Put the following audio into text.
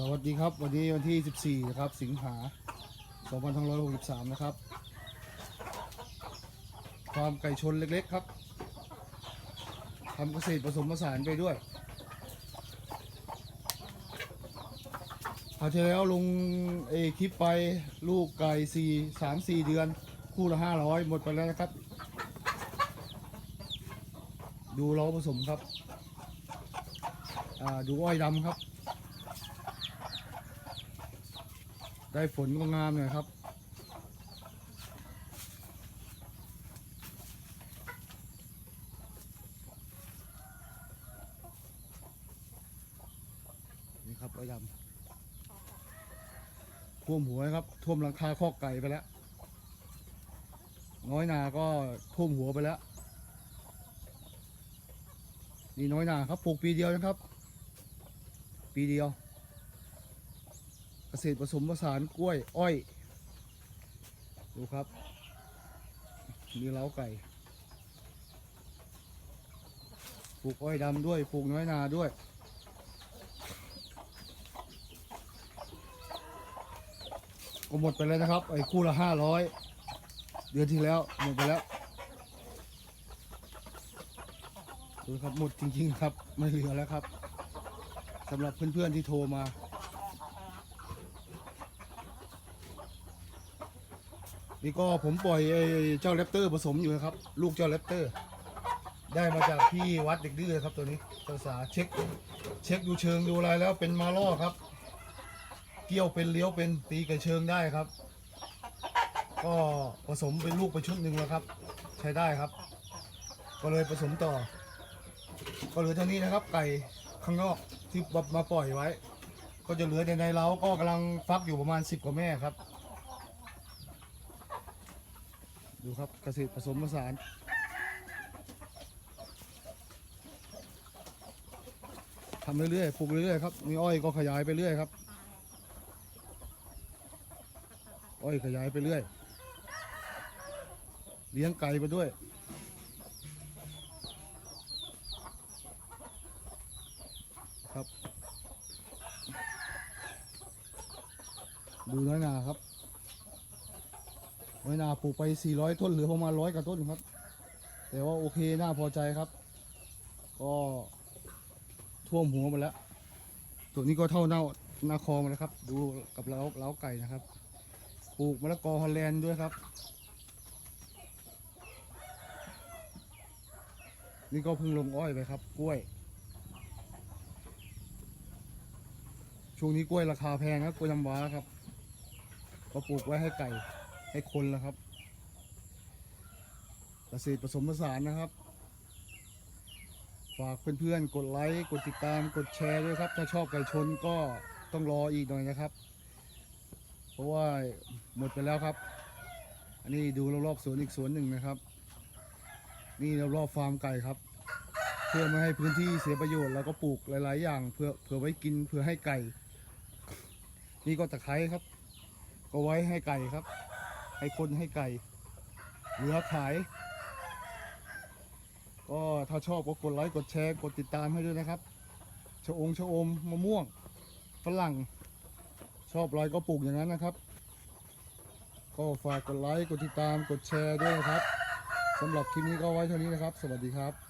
สวัสดีครับ วันนี้วันที่ 14 นะครับ สิงหา2563 นะครับฟามไก่ชนเล็กๆครับทำเกษตรผสมผสานไปด้วยคราวที่แล้วลงเอคลิปไปลูกไก่สี่สามสี่เดือน คู่ละห้าร้อยหมดไปแล้วนะครับ ดูเราผสมครับ ดูอ้อยดำครับ ได้ฝนก็งามหน่อยครับ นี่ครับอ้อยำท่วมหัวครับ ท่วมหลังคาคอกไก่ไปแล้ว น้อยนาก็ท่วมหัวไปแล้ว นี่น้อยนาครับปลูกปีเดียวนะครับ ปีเดียว เกษตรผสมผสานกล้วย อ้อย ดูครับ มีเล้าไก่ปลูกอ้อยดำด้วยปลูกน้อยนาด้วย ก็หมดไปแล้วนะครับ ไอ้คู่ละห้าร้อยเดือนที่แล้วหมดไปแล้วดูครับหมดจริงๆครับ ไม่เหลือแล้วครับสำหรับเพื่อนๆที่โทรมา นี่ก็ผมปล่อยไอ้เจ้าแรปเตอร์ผสมอยู่นะครับ ลูกเจ้าแรปเตอร์ ได้มาจากที่วัดเด็กดื้อครับตัวนี้ภาษาเช็ค เช็คดูเชิงดูอะไรแล้วเป็นมาล่อครับ เกี่ยวเป็นเลี้ยวเป็นตีกระเชิงได้ครับ ก็ผสมเป็นลูกไปชุดหนึ่งแล้วครับ ใช้ได้ครับ ก็เลยผสมต่อ ก็เหลือเท่านี้นะครับ ไก่ข้างนอกที่มาปล่อยไว้ ก็จะเหลือในในเล้าก็กำลังฟักอยู่ประมาณ 10 กว่าแม่ครับ ดูครับเกษตรผสมผสานทำเรื่อยๆปลูกเรื่อยๆครับมีอ้อยก็ขยายไปเรื่อยครับ อ้อยขยายไปเรื่อย เลี้ยงไก่ไปด้วยครับ ดูน้อยนาครับ น้อยนาปลูกไป 400 ต้นเหลือประมาณร้อยกว่าต้นครับ แต่ว่าโอเคน่าพอใจครับ ก็ท่วมหัวหมาแล้วตัวนี้ก็เท่าเน่าหน้าคอมาแล้วครับ ดูกับเล้าเล้าไก่นะครับ ปลูกมะละกอฮอลแลนด์ด้วยครับ นี่ก็เพิ่งลงอ้อยไปครับ กล้วย ช่วงนี้กล้วยราคาแพงครับกล้วยน้ำว้าครับ ก็ปลูกไว้ให้ไก่ ให้คนแล้วครับเกษตรผสมผสานนะครับ ฝากเพื่อนๆ กดไลค์ กดติดตาม กดแชร์ด้วยครับ ถ้าชอบไก่ชนก็ต้องรออีกหน่อยนะครับ เพราะว่าหมดไปแล้วครับ อันนี้ดูรอบๆสวนอีกสวนหนึ่งนะครับ นี่รอบๆฟาร์มไก่ครับ เพื่อไม่ให้พื้นที่เสียประโยชน์เราก็ปลูกหลายๆ อย่างเพื่อเผื่อไว้กินเพื่อให้ไก่ นี่ก็ตะไคร้ครับ ก็ไว้ให้ไก่ครับ ให้คนให้ไก่ เหลือขาย ก็ถ้าชอบก็กดไลค์กดแชร์กดติดตามให้ด้วยนะครับชะองชะอมมะม่วงฝรั่ง ชอบอะไรก็ปลูกอย่างนั้นนะครับ ก็ฝากกดไลค์กดติดตามกดแชร์ด้วยนะครับสำหรับคลิปนี้ก็ไว้เท่านี้นะครับ สวัสดีครับ